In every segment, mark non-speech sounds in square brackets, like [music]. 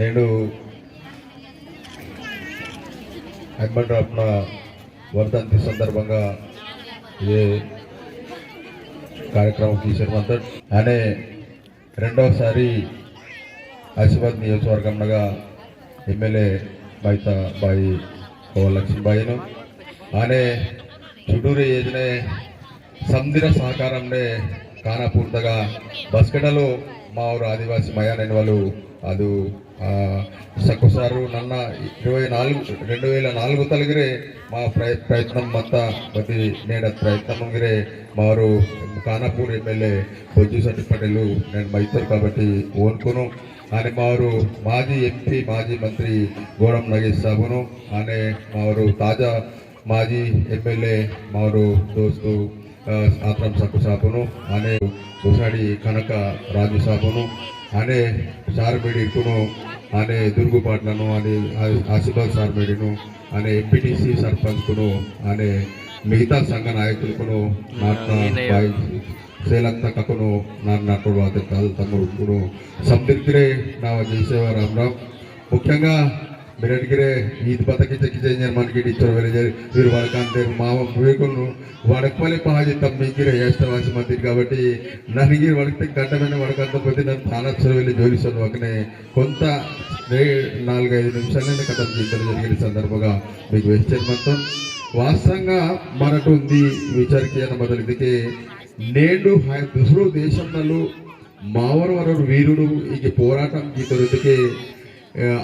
నేడు హెల్మెట్రత్న వర్ధంతి సందర్భంగా ఏ కార్యక్రమం తీసినమంతా అనే రెండవసారి ఆశీర్వాద్ నియోజకవర్గంగా ఎమ్మెల్యే బైత బాయి కోలక్ష్మీబాయిను ఆనే చుట్టూరు ఏదనే సందిన సహకారంనే చాలా పూర్తిగా బస్కెటలో మా ఊరు ఆదివాసీ మయానని వాళ్ళు అది ఒక్కసారు నన్న ఇరవై నాలుగు రెండు వేల నాలుగు తలిగిరే మా ప్రయ ప్రయత్నం అంతా ప్రతి నేడ ప్రయత్నం గిరే మారు ఖానాపూర్ ఎమ్మెల్యే బొజ్జుసెట్టి పటేలు నేను మైత్రు కాబట్టి ఓన్కును అని మారు మాజీ ఎంపీ మాజీ మంత్రి గోడం నగేష్ సాబును అనే మారు తాజా మాజీ ఎమ్మెల్యే మారు దోస్తు ఆత్రం సక్కు సాబును అనే ఉసాడి కనక రాజు సాబును అనే సార్మేడి ఇటును అనే దుర్గుపాట్లను అని ఆసిఫాద్ సార్మేడిను అనే ఎంపీటీసీ సర్పంచ్కును అనే మిగతా సంఘ నాయకులకును నాట్న సేలంత కకును నాన్న నాటుడు అదే తమ్ముడుకును. సందిగ్రే నా జయసేవ రామరామ్ ముఖ్యంగా ಬೇರೆಡ್ಗಿರೆ ಈದ್ ಬತಕಿ ತೆಗಿಜೆ ಇಂಜರ್ ಮನ್ಕಿಡಿ ಇಚ್ಚೋರು ಬೇರೆ ಜರಿ వీరు వాళ్ళకంటే మావ వివేకులను వడకపోలే పాజి తమ్మికి ఏష్టవాసి మంది కాబట్టి నన్ను వడితే గడ్డమైన వడకపోతే నన్ను తానచ్చరు వెళ్ళి జోలిస్తాను ఒకనే కొంత నాలుగైదు నిమిషాలైనా కథ ఇద్దరు జరిగిన సందర్భంగా మీకు వేస్ట్ మొత్తం వాస్తవంగా మనకు ఉంది విచారికి అన్న మొదలిదికి నేడు దుసరు దేశంలో మావరు వరడు వీరుడు ఇక పోరాటం ఈ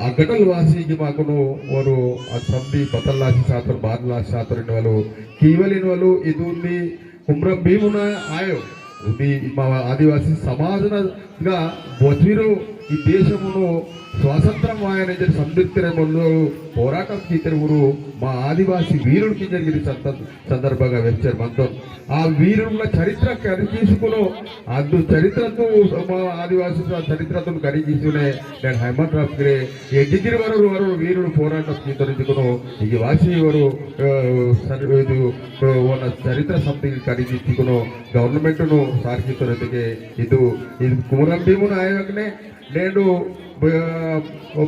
అద్దకల్ వాసీకి మాకును వారు సంబి బతల్లాసి శాతరు బాధలాసి శాతరు వాళ్ళు కీవలిన వాళ్ళు ఇదుంది కుమ్ర భీమున ఆయో. ఇది మా ఆదివాసీ సమాజంగా బొద్వీరు ఈ దేశమును స్వాతంత్రం ఆయన సంతృప్తిరములు పోరాటం తిరువురు మా ఆదివాసీ వీరుడికి జరిగిన సందర్భంగా వచ్చారు మనతో ఆ వీరుల చరిత్ర కరిగీసుకును అందు చరిత్రతో మా ఆదివాసీ చరిత్రతో కరిగీసుకునే నేను హేమంత్ రాజ్గిరే ఎడ్జిగిరి వరకు వరు వీరుడు పోరాటం తీర్చుకును ఈ వాసి వారు ಇದು ಚರಿತ್ರ ಸಂತಿಗೆ ಕರಿಗಿತ್ತಿಗೂ ಗೌರ್ಮೆಂಟ್ನು ಸಾರ್ಗಿತೊರತಿಗೆ ಇದು ಇದು ಕುಮರಂ ಭೀಮನ ಆಯೋಗನೆ నేడు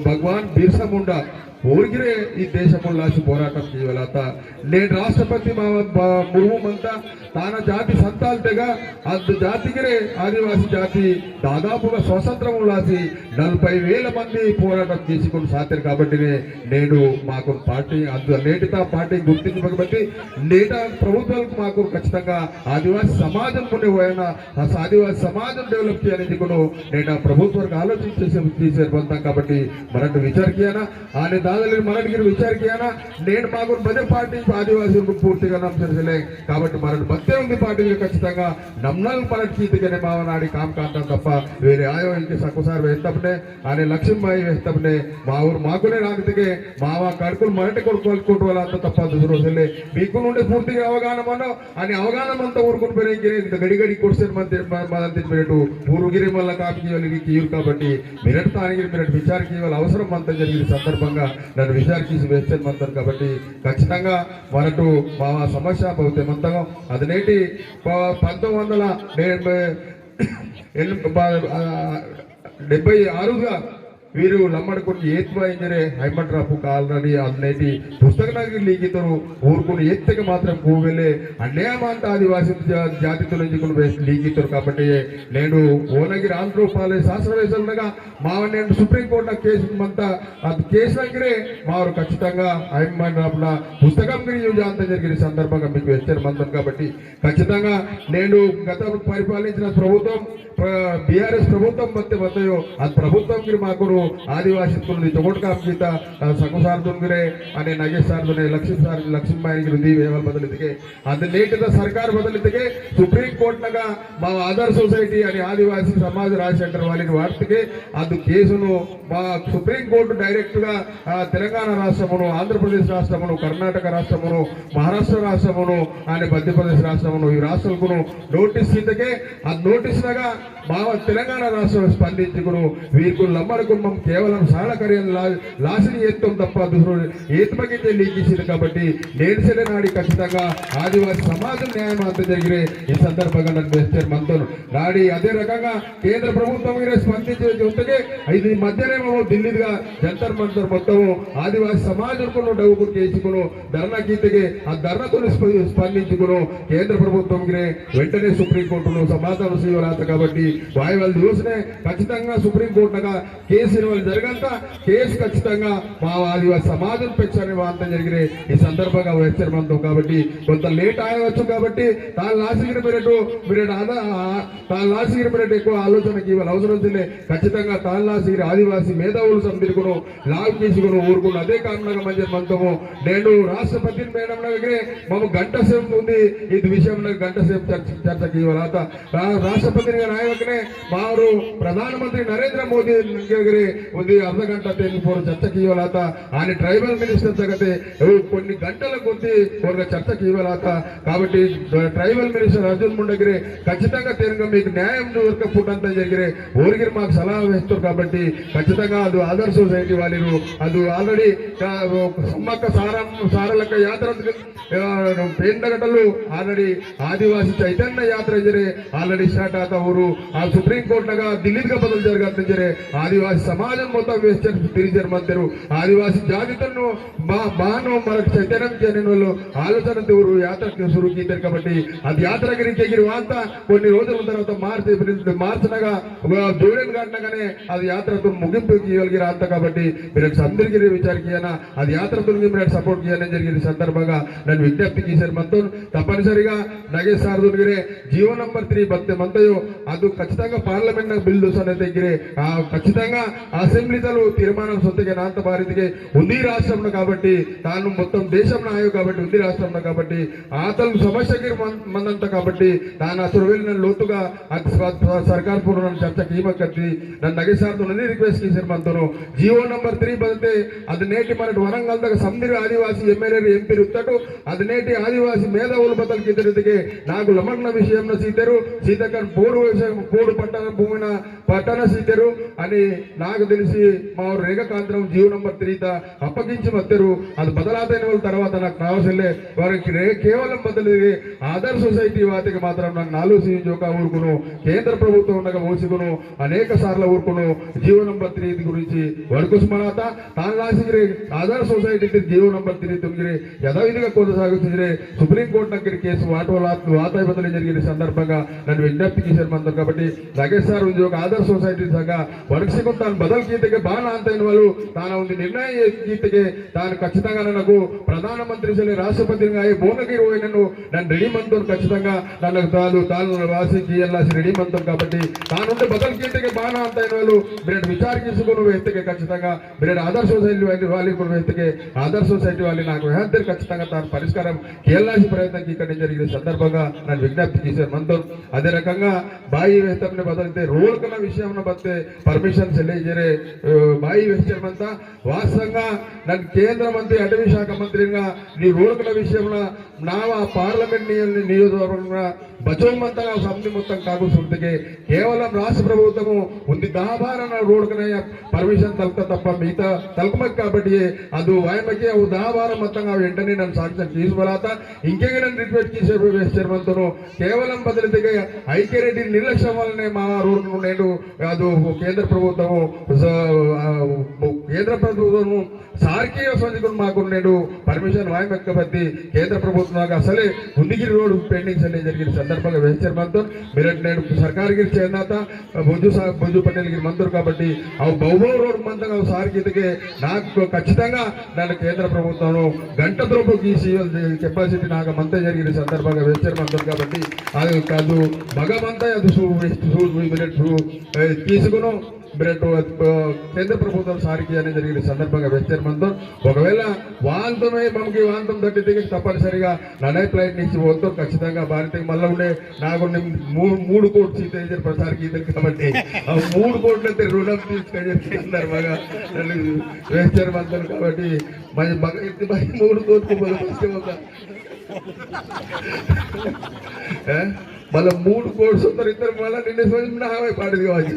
భగవాన్ బిర్సా ముండా ఊరికిరే ఈ దేశముల్లాసి పోరాటం చేయగలత నేను రాష్ట్రపతి మా మురుమంతా తాన జాతి సంతాలు తెగ అందు జాతికిరే ఆదివాసీ జాతి దాదాపుగా స్వతంత్రం లాసి నలభై వేల మంది పోరాటం తీసుకుని సాతారు కాబట్టినే నేను మాకు పార్టీ అందు నేటితో పార్టీ గుర్తించబట్టి నేట ప్రభుత్వాలకు మాకు ఖచ్చితంగా ఆదివాసి సమాజం కొన్ని పోయినా ఆదివాసి సమాజం డెవలప్ చేయాలని నేట ప్రభుత్వానికి ఆలోచించేసి తీసే కాబట్టి మరొక విచారికేనా ఆయన దాదాపు మనకి విచారికేనా నేను మాకు బదే పార్టీ ఆదివాసీలకు పూర్తిగా నమ్మసలే కాబట్టి మరణ భక్తే ఉంది పార్టీలు ఖచ్చితంగా. నమ్నాలు మనకి చీతిగానే మావనాడి కామ్ కాంటాం తప్ప వేరే ఆయో ఇంక సక్కుసారి వేస్తప్పుడే ఆయన లక్ష్మీబాయి వేస్తప్పుడే మా ఊరు మాకునే రాగితే మావ కడుకులు మనటి కొడుకోలుకుంటూ వాళ్ళంతా తప్ప రోజులే మీకు నుండి పూర్తిగా అవగాహన మనం అని అవగాహన అంతా ఊరుకుని పోయిన ఇంత గడి గడి కొడితే ఊరుగిరి మళ్ళీ కాపీ వాళ్ళకి కాబట్టి మిరట్ తానికి మిరట్ విచారకి చేయాలి అవసరం అంతా జరిగిన సందర్భంగా నన్ను విశాఖ చూసి వేస్తే మంతారు కాబట్టి ఖచ్చితంగా మనకు మా సమస్య పోతే మంతగా అది నేటి పంతొమ్మిది వందల డెబ్బై [coughs] ఆరుగా వీರು ఏత్వా ಏತ್ವ ಎಂದರೆ ಹೈಮಂಟ್ರಪ್ಪು ಕಾಲ್ನಡಿ పుస్తక ಪುಸ್ತಕನಾಗಿ ಲೀಗಿತರು ఊరుకుని ఎత్తుకి మాత్రం పోగలే అన్యామంత ఆదివాసి జాతితో నుంచి లీగితారు కాబట్టి నేను ఓనగిరి ఆంధ్రపాలే మా నేను సుప్రీంకోర్టు కేసు అంతా కేసు దగ్గరే మావారు ఖచ్చితంగా హైమన్ పుస్తకం గురించి అంత జరిగిన సందర్భంగా మీకు వేస్తారు మందం కాబట్టి ఖచ్చితంగా నేను గత పరిపాలించిన ప్రభుత్వం బీఆర్ఎస్ ప్రభుత్వం మధ్య మధ్యయో ఆ ప్రభుత్వం మాకు ಆದಿವಾಸಿ ಕುಲದಿ ಚೊಗೋಟ್ಕಾಮ್ ಗೀತ ಸಂಘಸಾರ ದುಂಗರೆ ಅನೆ ನಗೇಶ್ ಸಾರ್ ದುನೆ ಲಕ್ಷ್ಮೀ ಸಾರ್ ಲಕ್ಷ್ಮೀಬಾಯಿ ರುದಿ ವೇವಲ್ ಬದಲಿದ್ದಕ್ಕೆ ಅದು ನೇಟದ ಸರ್ಕಾರ ಬದಲಿದ್ದಕ್ಕೆ ಸುಪ್ರೀಂ ಕೋರ್ಟ್ ನಗ మా ఆధార్ సొసైటీ అని ఆదివాసీ సమాజ రాజశేఖర్ వాళ్ళని వార్తకి అది కేసును మా సుప్రీం కోర్టు డైరెక్ట్ గా తెలంగాణ రాష్ట్రమును ఆంధ్రప్రదేశ్ రాష్ట్రమును కర్ణాటక రాష్ట్రమును మహారాష్ట్ర రాష్ట్రమును అని మధ్యప్రదేశ్ రాష్ట్రమును ఈ రాష్ట్రాలకు నోటీస్ ఇంతకే ఆ నోటీస్ లాగా మా తెలంగాణ రాష్ట్రం స్పందించుకును వీరికి లమ్మడకు ప్రభుత్వం కేవలం సాలకర్యం లాసిని ఎత్తం తప్ప దుసరు ఏత్మకించే లీకిసింది కాబట్టి నేడుసెల నాడి ఖచ్చితంగా ఆదివాసి సమాజం న్యాయం అంత జరిగే ఈ సందర్భంగా నన్ను వేస్తారు మనతో నాడి అదే రకంగా కేంద్ర ప్రభుత్వం మీద స్పందించే ఉంటే ఇది మధ్యనేమో ఢిల్లీగా జంతర్ మంతర్ మొత్తము ఆదివాసి సమాజం కొను డబ్బు చేసుకును ధర్నా గీతకి ఆ ధర్నతో స్పందించుకును. కేంద్ర ప్రభుత్వం వెంటనే సుప్రీంకోర్టును సమాధానం చేయరాత కాబట్టి వాయువాళ్ళు చూసినే ఖచ్చితంగా సుప్రీంకోర్టుగా కేసు వాళ్ళు జరగంత కేసు ఖచ్చితంగా మా ఆదివాసి సమాజం పెంచని వార్త జరిగిన ఈ సందర్భంగా హెచ్చరిమంతం కాబట్టి కొంత లేట్ అయ్యవచ్చు కాబట్టి తాను లాసిగిరి మీరేటు మీరు తాను లాసిగిరి మీరేటు ఎక్కువ ఆలోచనకి ఇవాళ అవసరం చెల్లే ఖచ్చితంగా తాను లాసిగిరి ఆదివాసి మేధావులు సందిరుకును లాగు తీసుకుని ఊరుకున్న అదే కారణంగా మంచి మంతము నేను రాష్ట్రపతి మేడం దగ్గరే మాకు గంట సేపు ఉంది. ఇది విషయం గంట సేపు చర్చ చర్చకి ఇవాళ రాష్ట్రపతిని రాయవకనే మారు ప్రధానమంత్రి నరేంద్ర మోదీ దగ్గరే ఉంది. అర్ధ గంట తెలిపోరు చర్చకి ఇవ్వాలత ఆయన ట్రైబల్ మినిస్టర్ జగతే కొన్ని గంటల కొద్ది ఒక చర్చకి ఇవ్వలేక కాబట్టి ట్రైబల్ మినిస్టర్ అర్జున్ ముండగిరి ఖచ్చితంగా తెలుగు మీకు న్యాయం దొరక పుట్టంతా జరిగిరే. ఊరికి మాకు సలహా వేస్తారు కాబట్టి ఖచ్చితంగా అది ఆదర్శ సొసైటీ వాళ్ళు అది ఆల్రెడీ సమ్మక్క సారం సారలక్క యాత్ర పేందగటలు ఆల్రెడీ ఆదివాసి చైతన్య యాత్ర జరే ఆల్రెడీ స్టార్ట్ అవుతా ఊరు. ఆ సుప్రీం కోర్టుగా ఢిల్లీగా బదులు జరగదు జరే ఆదివాసి సమాజం మొత్తం వేస్టర్ తిరిచారు ఆదివాసి జాబితాను మా బాను మనకు చైతన్యం చేయని వాళ్ళు ఆలోచన తీరు యాత్ర సురుకించారు కాబట్టి అది యాత్ర గురించి ఎగిరి వార్త కొన్ని రోజుల తర్వాత మార్చి మార్చినగా జూడన్ కట్టినగానే అది యాత్రతో ముగింపు చేయగలిగిన అంత కాబట్టి మీరు అందరికీ విచారికైనా అది యాత్రతో మీరు సపోర్ట్ చేయాలని జరిగింది సందర్భంగా నన్ను విజ్ఞప్తి చేశారు మొత్తం. తప్పనిసరిగా నగేష్ సార్ దుర్గిరే జియో నంబర్ త్రీ బత్తే మంతయో అది ఖచ్చితంగా పార్లమెంట్ బిల్ దూసానైతే గిరే ఖచ్చితంగా అసింబలి తలు తీర్మానం సొంతగా నాంత ಭಾರತಿಗೆ ఉంది రాష్ట్రంలో కాబట్టి తాను మొత్తం దేశం ఆయో కాబట్టి ఉంది రాష్ట్రంలో కాబట్టి అతను సమస్యకి మందంత కాబట్టి తాను అసలు వెళ్ళిన లోతుగా సర్కార్ పూర్వం చర్చ కీమకత్తి నన్ను నగేశాంతో రిక్వెస్ట్ చేశారు మనతో జియో నంబర్ త్రీ బదితే అది నేటి మన వరంగల్ దగ్గర సందిరి ఆదివాసి ఎమ్మెల్యేలు ఎంపీలు ఇస్తాడు అది నేటి ఆదివాసి మేధావులు బదలు కిందరికి నాకు లమగ్న విషయంలో సీతరు సీతకర్ పోడు పోడు పట్టణ భూమిన పట్టణ సీతారు అని నాకు తెలిసి మా రేఖకాంతరం జియో నంబర్ త్రీత అప్పగించి మత్తరు. అది బదలాదైన వాళ్ళ తర్వాత నాకు కావాల్సిందే. వారికి కేవలం బదులు ఆధార్ సొసైటీ వాటికి మాత్రం నాకు ఆలోచించి ఒక ఊరుకును. కేంద్ర ప్రభుత్వం ఉండగా మోసుకును. అనేక సార్లు ఊరుకును. జీవ నంబర్ త్రీ గురించి వడుకుస్మనాత తాను రాసిగిరి ఆధార్ సొసైటీ జీవ నంబర్ త్రీ తొమ్మిది యథావిధిగా కొనసాగుతుంది. సుప్రీంకోర్టు దగ్గర కేసు వాటో వాతాయి బదిలీ జరిగిన సందర్భంగా నన్ను విజ్ఞప్తి చేశారు మనతో కాబట్టి. నగేష్ సార్ ఆధార్ ఆధార్ ಸೊಸೈಟಿ సంగా వరుసకు ತಾನು ಬದಲ್ గీతకి బాగా అంతైన వాళ్ళు ತಾನು ಒಂದು నిర్ణయ గీతకి ತಾನು ఖచ్చితంగా నాకు ಪ್ರಧಾನ ಮಂತ್ರಿ రాష్ట్రపతిగా ರಾಷ್ಟ್ರಪತಿ భువనగిరి పోయినను నన్ను రెడీ మంతం ఖచ్చితంగా నన్ను తాను తాను రాసి గీయల్లాసి రెడీ మంతం కాబట్టి తానుండి బదల్ గీతకి బాగా అయిన వాళ్ళు మీరు విచార వ్యక్తికి ఖచ్చితంగా మీరు ఆధార్ సొసైటీ వాళ్ళ వాళ్ళకి కూడా వ్యక్తికి ఆదర్శ సొసైటీ వాళ్ళు నాకు హ్యాంతర్ ఖచ్చితంగా తాను పరిష్కారం కేరళాసి ప్రయత్నం ఇక్కడ జరిగిన సందర్భంగా నన్ను విజ్ఞప్తి చేశారు మనతో అదే రకంగా బాయి వేస్తామని బదిలితే రోడ్ కన్నా విషయం బతే పర్మిషన్ సెల్లే బాయి వేస్తామంతా వాస్తవంగా నన్ను కేంద్ర మంత్రి అటవీ శాఖ మంత్రిగా నీ రోడ్ల విషయంలో నా పార్లమెంట్ నియ- నియోజకవర్గంగా బచోమంతా సమితి మొత్తం కాకు సుడికి కేవలం రాష్ట్ర ప్రభుత్వము ఉంది దాబారన రోడ్కనే పర్మిషన్ తలక తప్ప మిగతా తలకమకి కాబట్టి ಅದು ವಾಯಮಕ್ಕೆ ಅವು ದಾವಾರ ಮೊತ್ತಂಗ ಅವು ಎಂಟನೇ ನನ್ನ ಸಾಕ್ಷಿ తీసుకురాత ఇంకేగా నన్ను రిక్వెస్ట్ చేసే వేస్తాను కేవలం బదిలీగా ఐక్యరెడ్డి నిర్లక్ష్యం వల్లనే మా రోడ్డు నేను అది కేంద్ర ప్రభుత్వము స- ఆ, కేంద్ర ప్రభుత్వము సార్కీయ సంధికుడు మాకు నేను పర్మిషన్ వాయమక్క కేంద్ర ప్రభుత్వం నాకు అసలే ఉందిగిరి రోడ్ పెండింగ్స్ అనేది జరిగిన సందర్భంగా వేస్తారు మంత్రం మీరు నేను సర్కార్గిరి చేరినాత బొజ్జు సా- బొజ్జు పటేల్ గిరి మందరు కాబట్టి ఆ బహుబో రోడ్ మంత్రం సార్కితకే నాకు ఖచ్చితంగా నన్ను కేంద్ర ప్రభుత్వం గంట ద్రోపు గీసి కెపాసిటీ నాకు మంత జరిగిన సందర్భంగా వేస్తారు మంత్రం కాబట్టి అది కాదు మగమంతా అది సూ- కేంద్ర ప్రభుత్వం సారికి అనేది జరిగిన సందర్భంగా వేస్తారు మనతో ఒకవేళ వాంతమే మమ్మకి వాంతం తట్టి దిగి తప్పనిసరిగా నడే ఫ్లైట్ నుంచి పోతాం ఖచ్చితంగా భారతీయ మళ్ళీ ఉండే నాకు మూడు మూడు కోట్లు సీత ప్రసారికి ఇద్దరు కాబట్టి మూడు కోట్లు అయితే రుణం తీసుకొని సందర్భంగా నన్ను వేస్తారు మంత్రులు కాబట్టి మరి మూడు కోట్లు ఒక మళ్ళా మూడు కోర్స్ వస్తారు ఇద్దరు మళ్ళీ నిన్న రోజు నావే పాటిది కావచ్చు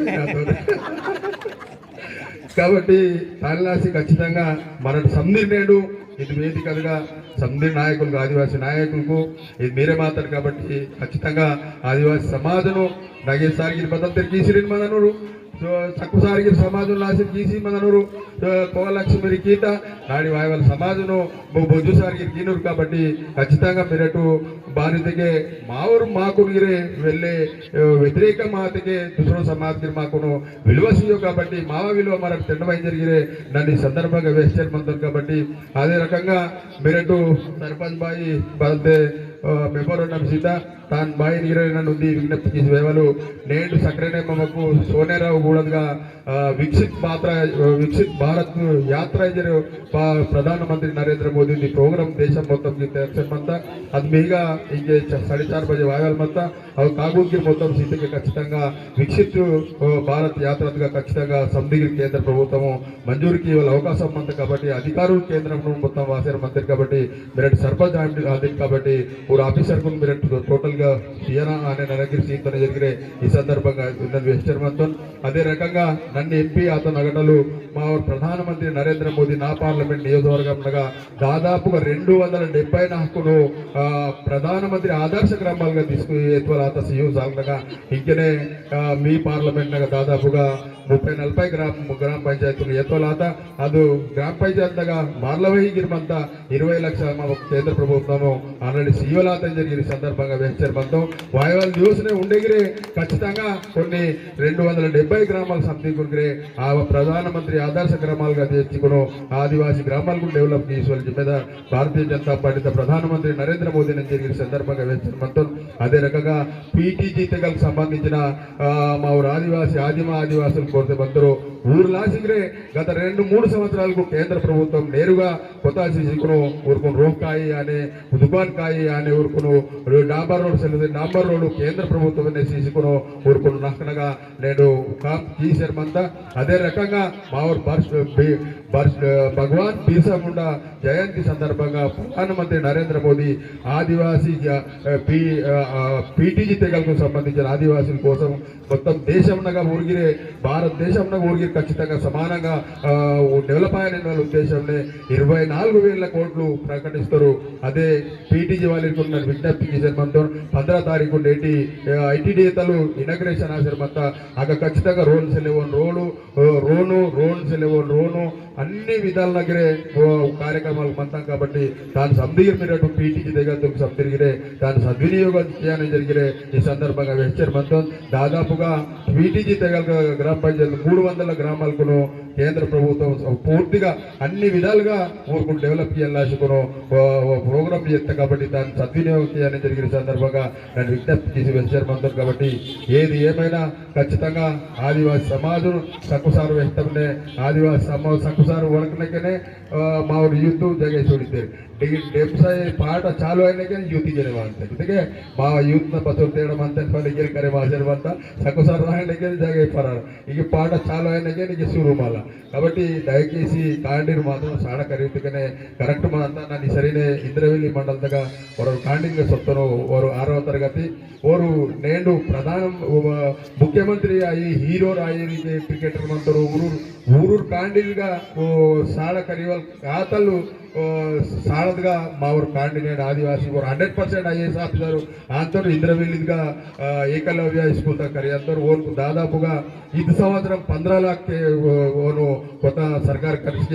కాబట్టి తాళనాసి ఖచ్చితంగా మన సంధి నేడు ఇది వేదికలుగా సంధి నాయకులకు ఆదివాసీ నాయకులకు ఇది మీరే మాత్రం కాబట్టి ఖచ్చితంగా ఆదివాసీ సమాజను నగేసారికి భద్రత కీసిరిని మననూరు చక్కుసారికి సమాజం లాసి కీసి మననూరు కోలక్ష్మి కీత నాడి వాయవల సమాజను బొజ్జు సారికి కీనూరు కాబట్టి ఖచ్చితంగా మీరటు ಬಾರಿತೆಗೆ ಮಾವರು ಮಾಕುನಿಗೆ వెళ్ళే వ్యతిరేక మాతకే దుసరో సమాజ్కి మాకును విలువ సియో కాబట్టి మావ విలువ మనకు తిండమై జరిగిరే నన్ను ఈ సందర్భంగా వేస్ట్ మంతం కాబట్టి అదే రకంగా మీరటు సర్పంచ్ బాయి బల్దే ಮೆಮೊರಂಡಮ್ ಸಿದ್ಧ హీరోయిన్ అని ఉంది విజ్ఞప్తి చేసి సేవలు నేడు సక్రనే మమ్మకు సోనేరావు గూడగా వికసిత్ పాత్ర వికసిత్ భారత్ యాత్ర జరు ప్రధానమంత్రి నరేంద్ర మోదీ ప్రోగ్రామ్ దేశం మొత్తం తెరచమంతా అది మీగా ఇంకే సాడే చార్ బజే వాగాలి మొత్తం అవి కాకుండా మొత్తం సిద్ధికి ఖచ్చితంగా వికసిత్ భారత్ యాత్రగా ఖచ్చితంగా సమ్డిగిరి కేంద్ర ప్రభుత్వము మంజూరికి ఇవాళ అవకాశం ఉంది కాబట్టి అధికారులు కేంద్రం మొత్తం వాసేర మంత్రి కాబట్టి మీరు సర్పంచ్ అది కాబట్టి ఊరు ఆఫీసర్కు మీరు టోటల్గా సీఎనా అనే నరగిరి సీట్తో జరిగిన ఈ సందర్భంగా వెస్టర్మన్తో అదే రకంగా నన్ను ఎంపీ అతను అగటలు మా ప్రధానమంత్రి నరేంద్ర మోదీ నా పార్లమెంట్ నియోజకవర్గంగా దాదాపుగా రెండు వందల డెబ్బై నాలుగును ప్రధానమంత్రి ఆదర్శ గ్రామాలుగా తీసుకు ఎత్తువలాత సీయూ సాగనగా ఇంకనే మీ పార్లమెంట్ దాదాపుగా ముప్పై నలభై గ్రామ గ్రామ పంచాయతీలు ఎత్తువలాత ಅದು ಗ್ರಾಮ ಪಂಚಾಯತ್ನಾಗ ಮಾರ್ಲವಹಿಗಿರುವಂತ ఇరవై లక్షల మా కేంద్ర ప్రభుత్వము ఆల్రెడీ సీవలాత జరిగిన సందర్భంగా వెంచర్ బంధం వాయువాల్ న్యూస్నే ఉండేగిరే ఖచ్చితంగా కొన్ని రెండు వందల డెబ్బై గ్రామాలు సంతీకురిగిరే ఆ ప్రధానమంత్రి ఆదర్శ గ్రామాలుగా తెచ్చుకును ఆదివాసీ గ్రామాలకు డెవలప్ చేసుకోవాలి జిమ్మేద భారతీయ జనతా పార్టీ ప్రధానమంత్రి నరేంద్ర మోదీ నుంచి జరిగిన సందర్భంగా వెంచర్ బంధం అదే రకంగా పీటీజీ తెగలకు సంబంధించిన మా ఊరు ఆదివాసి ఆదిమ ఆదివాసులు కోరితే బందరు ఊర్లాసిగ్రే గత రెండు మూడు సంవత్సరాలకు కేంద్ర ప్రభుత్వం నేరుగా కొత్త శిశుకును ఊరుకుని. రోక్కాయి అనే దుబాన్ కాయి అనే ఊరుకును. డాంబర్ రోడ్ సెల్ డాంబర్ రోడ్ కేంద్ర ప్రభుత్వం అనే శిశుకును ఊరుకును. నష్టనగా నేను తీసేమంతా అదే రకంగా మా ఊరు భగవాన్ బిర్సా ముండా జయంతి సందర్భంగా ప్రధానమంత్రి నరేంద్ర మోదీ ఆదివాసీ పీటీజీ తెగలకు సంబంధించిన ఆదివాసుల కోసం మొత్తం దేశంగా ఊరిగిరే భారతదేశంలో ఊరిగిరి ఖచ్చితంగా సమానంగా డెవలప్ అయిన ఉద్దేశంలో ఇరవై నాలుగు వేల కోట్లు ప్రకటిస్తారు. అదే పీటీజీ వాళ్ళకి ఉన్న విజ్ఞప్తి చేశారు మనతో పంద్ర తారీఖు నేటి ఐటీడీతలు ఇనగ్రేషన్ ఆశ్రమంతా అక్కడ ఖచ్చితంగా రోన్స్ సెలవన్ రోలు రోను రోల్స్ సెలవన్ రోను అన్ని విధాల దగ్గరే కార్యక్రమాలు మంతాం కాబట్టి దాని సందిగిరినట్టు పీటీకి దగ్గర సందిరిగిరే దాని సద్వినియోగం చేయాలని జరిగిరే ఈ సందర్భంగా వెచ్చర్ మంతం దాదాపుగా పీటీజీ తెగల గ్రామ పంచాయతీ మూడు వందల గ్రామాలకు కేంద్ర ప్రభుత్వం పూర్తిగా అన్ని విధాలుగా ఊరుకు డెవలప్ చేయాలని ప్రోగ్రామ్ చేస్తా కాబట్టి దాన్ని సద్వినియోగం చేయాలని జరిగిన సందర్భంగా నేను విజ్ఞప్తి చేసి వెంచర్ కాబట్టి ఏది ఏమైనా ఖచ్చితంగా ఆదివాసీ సమాజం సక్కుసారు వేస్తామనే ఆదివాసీ సమాజం సక్కుసారు వరకునకనే మా యూత్ జగేసి ಹೊಡಿತೇವೆ ಡೆಬ್ಸಾಯಿ ಪಾಠ ಚಾಲು ಆಯ್ನಕ್ಕೆ ಯೂತಿಗೆ ಅಂತ ಜೊತೆಗೆ మా యూత్ బస్సు తేయడం అంతా పనికి కరే మాసేరు అంతా సక్కు సార్ రాయడానికి జాగ పరారు ఇక పాట చాలు అయినకే నీకు సూరు మళ్ళా కాబట్టి దయచేసి కాండీరు మాత్రం సాడ ఖరీదుగానే కరెక్ట్ మనంతా నన్ను సరైన ఇంద్రవెల్లి మండలతగా వారు కాండింగ్ సొత్తను వారు ఆరవ తరగతి వారు నేను ప్రధాన ముఖ్యమంత్రి అయ్యి హీరో రాయి క్రికెటర్ మంతరు ఊరూరు ఊరూరు కాండిల్గా సాడ కరీవల్ ఖాతలు సారథిగా మా ఊరు కాండినేట్ ఆదివాసి ఊరు హండ్రెడ్ పర్సెంట్ ఐఏఎస్ ఆఫీసర్ అందరూ ఇంద్రవెల్లిగా ఏకలవ్య స్కూల్ దగ్గర అందరూ ఓన్కు దాదాపుగా ఇది సంవత్సరం పంద్రహ లాక్ ఓను కొత్త సర్కార్ కలిసి